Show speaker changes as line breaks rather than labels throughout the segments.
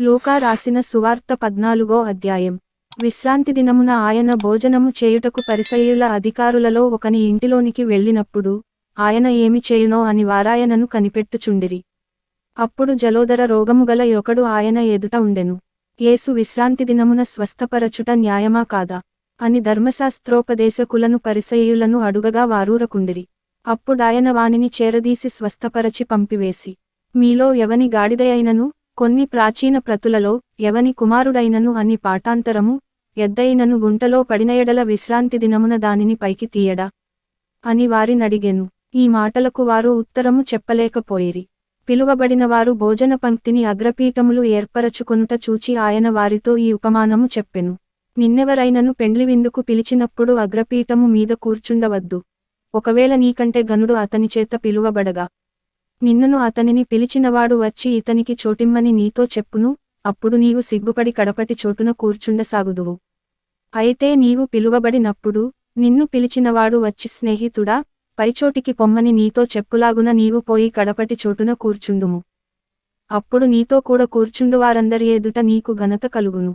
లూకా రాసిన సువార్త పద్నాలుగో అధ్యాయం. విశ్రాంతి దినమున ఆయన భోజనము చేయుటకు పరిసయుల అధికారులలో ఒకని ఇంటిలోనికి వెళ్ళినప్పుడు ఆయన ఏమి చేయునో అని వారాయనను కనిపెట్టుచుండిరి. అప్పుడు జలోదర రోగము గల యొకడు ఆయన ఎదుట ఉండెను. యేసు విశ్రాంతి దినమున స్వస్థపరచుట న్యాయమా కాదా? అని ధర్మశాస్త్రోపదేశకులను పరిసయులను అడుగగా వారూరకుండిరి. అప్పుడాయన వానిని చేరదీసి స్వస్థపరచి పంపివేసి మీలో ఎవని గాడిదయైనను కొన్ని ప్రాచీన ప్రతులలో ఎవని కుమారుడైనను అని పాఠాంతరము ఎద్దయినను గుంటలో పడినయడల విశ్రాంతి దినమున దానిని పైకి తీయడా అని వారినడిగెను ఈ మాటలకు వారు ఉత్తరము చెప్పలేకపోయిరి. పిలువబడిన వారు భోజన పంక్తిని అగ్రపీఠములు ఏర్పరచుకొనుట చూచి ఆయన వారితో ఈ ఉపమానము చెప్పెను. నిన్నెవరైనను పెండ్లి విందుకు పిలిచినప్పుడు అగ్రపీఠము మీద కూర్చుండవద్దు. ఒకవేళ నీకంటే గనుడు అతని చేత పిలువబడగా నిన్నును అతనిని పిలిచినవాడు వచ్చి ఇతనికి చోటిమ్మని నీతో చెప్పును అప్పుడు నీవు సిగ్గుపడి కడపటి చోటున కూర్చుండసాగుదువు. అయితే నీవు పిలువబడినప్పుడు నిన్ను పిలిచినవాడు వచ్చి స్నేహితుడా పైచోటికి పొమ్మని నీతో చెప్పులాగున నీవు పోయి కడపటి చోటున కూర్చుండుము. అప్పుడు నీతో కూడా కూర్చుండు వారందరి ఎదుట నీకు ఘనత కలుగును.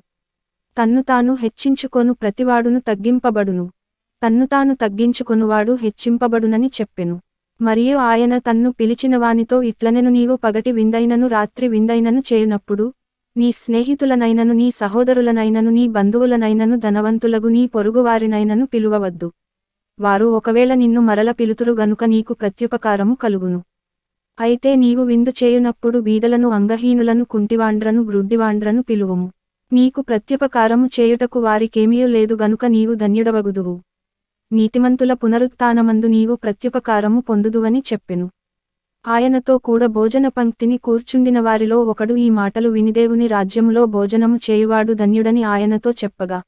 తన్ను తాను హెచ్చించుకొను ప్రతివాడును తగ్గింపబడును. తన్ను తాను తగ్గించుకొనువాడు హెచ్చింపబడునని చెప్పెను. మరియు ఆయన తన్ను పిలిచినవానితో ఇట్లనెను నీవు పగటి విందైనను రాత్రి విందైనను చేయునప్పుడు నీ స్నేహితులనైనను నీ సహోదరులనైనను నీ బంధువులనైనను ధనవంతులగు నీ పొరుగువారినైనను పిలువవద్దు. వారు ఒకవేళ నిన్ను మరల పిలుతురు గనుక నీకు ప్రత్యుపకారము కలుగును. అయితే నీవు విందు చేయునప్పుడు బీదలను అంగహీనులను కుంటివాండ్రను గ్రుడ్డివాండ్రను పిలువము. నీకు ప్రత్యుపకారము చేయుటకు వారికేమీయూ లేదు గనుక నీవు ధన్యుడవగుదువు. నీతిమంతుల పునరుత్థానమందు నీవు ప్రత్యుపకారము పొందుదువని చెప్పెను. ఆయనతో కూడా భోజన పంక్తిని కూర్చుండిన వారిలో ఒకడు ఈ మాటలు వినిదేవుని రాజ్యములో భోజనము చేయువాడు ధన్యుడని ఆయనతో చెప్పగా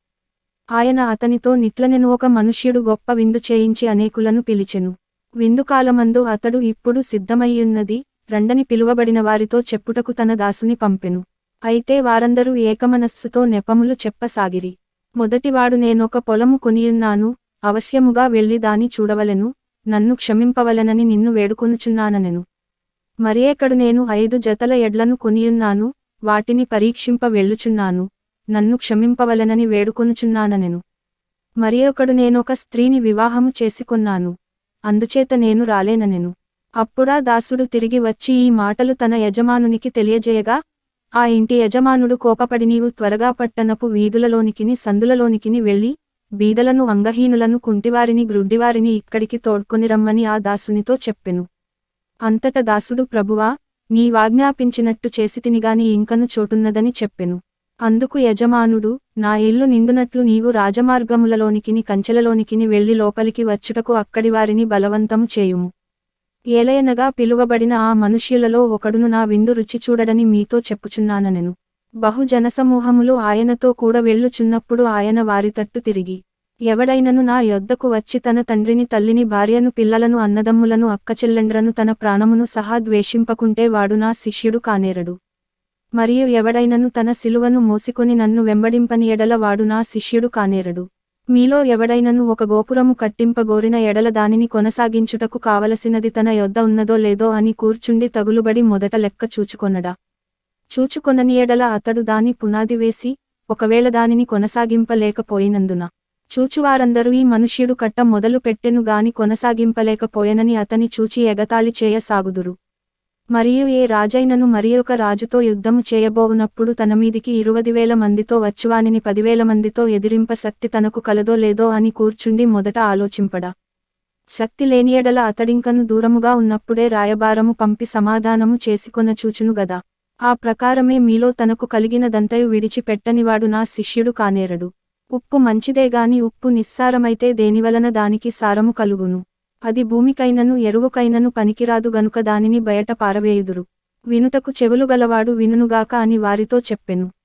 ఆయన అతనితో నిట్లనెను ఒక మనుష్యుడు గొప్ప విందు చేయించి అనేకులను పిలిచెను. విందుకాలమందు అతడు ఇప్పుడు సిద్ధమయ్యున్నది రండని పిలువబడిన వారితో చెప్పుటకు తన దాసుని పంపెను. అయితే వారందరూ ఏకమనస్సుతో నెపములు చెప్పసాగిరి. మొదటివాడు నేనొక పొలము కొనియున్నాను అవశ్యముగా వెళ్ళి దాని చూడవలెను నన్ను క్షమింపవలెనని నిన్ను వేడుకొనుచున్నాననెను. మరియేకడు నేను ఐదు జతల ఎడ్లను కొనియున్నాను వాటిని పరీక్షింప వెళ్ళుచున్నాను నన్ను క్షమింపవలెనని వేడుకొనుచున్నాననెను. మరియొకడు నేనొక స్త్రీని వివాహము చేసుకున్నాను అందుచేత నేను రాలేననెను. అప్పుడా దాసుడు తిరిగి వచ్చి ఈ మాటలు తన యజమానునికి తెలియజేయగా ఆ ఇంటి యజమానుడు కోపపడి నీవు త్వరగా పట్టణపు వీధులలోనికిని సందులలోనికిని వెళ్ళి బీదలను అంగహీనులను కుంటివారిని గ్రుడ్డివారిని ఇక్కడికి తోడ్కొని రమ్మని ఆ దాసునితో చెప్పెను. అంతట దాసుడు ప్రభువా నీవాజ్ఞాపించినట్టు చేసితినిగాని ఇంకను చోటున్నదని చెప్పెను. అందుకు యజమానుడు నా ఇల్లు నిండునట్లు నీవు రాజమార్గములలోనికిని కంచెలలోనికిని వెళ్ళి లోపలికి వచ్చుటకు అక్కడి వారిని బలవంతము చేయుము. ఏలయనగా పిలువబడిన ఆ మనుష్యులలో ఒకడును నా విందు రుచి చూడడని మీతో చెప్పుచున్నాననెను. బహుజనసమూహములు ఆయనతో కూడా వెళ్ళుచున్నప్పుడు ఆయన వారి తట్టు తిరిగి ఎవడైనను నా యొద్దకు వచ్చి తన తండ్రిని తల్లిని భార్యను పిల్లలను అన్నదమ్ములను అక్కచెల్లెండ్రను తన ప్రాణమును సహా ద్వేషింపకుంటే వాడు నా శిష్యుడు కానేరడు. మరియు ఎవడైనను తన సిలువను మోసుకొని నన్ను వెంబడింపని ఎడల వాడు నా శిష్యుడు కానేరడు. మీలో ఎవడైనను ఒక గోపురము కట్టింపగోరిన ఎడల దానిని కొనసాగించుటకు కావలసినది తన యొద్ద ఉన్నదో లేదో అని కూర్చుండి తగులుబడి మొదట లెక్క చూచుకొనడా. చూచుకొనని ఎడల అతడు దాని పునాది వేసి ఒకవేళ దానిని కొనసాగింపలేకపోయినందున. చూచువారందరూ ఈ మనుష్యుడు కట్ట మొదలు పెట్టెను గాని కొనసాగింపలేకపోయెనని అతని చూచి ఎగతాళి చేయసాగుదురు మరియు ఏ రాజైనను మరి ఒక రాజుతో యుద్ధము చేయబోవునప్పుడు తన మీదికి ఇరువది వేల మందితో వచ్చువానిని పదివేల మందితో ఎదిరింప శక్తి తనకు కలదో లేదో అని కూర్చుండి మొదట ఆలోచింపడా. శక్తి లేనియడల అతడింకను దూరముగా ఉన్నప్పుడే రాయబారము పంపి సమాధానము చేసుకొన చూచును గదా. ఆ ప్రకారమే మీలో తనకు కలిగినదంతయు విడిచిపెట్టనివాడు నా శిష్యుడు కానేరడు. ఉప్పు మంచిదేగాని ఉప్పు నిస్సారమైతే దేనివలన దానికి సారము కలుగును? అది భూమికైనను ఎరువుకైనను పనికిరాదు గనుక దానిని బయట పారవేయుదురు. వినుటకు చెవులు గలవాడు వినునుగాక అని వారితో చెప్పెను.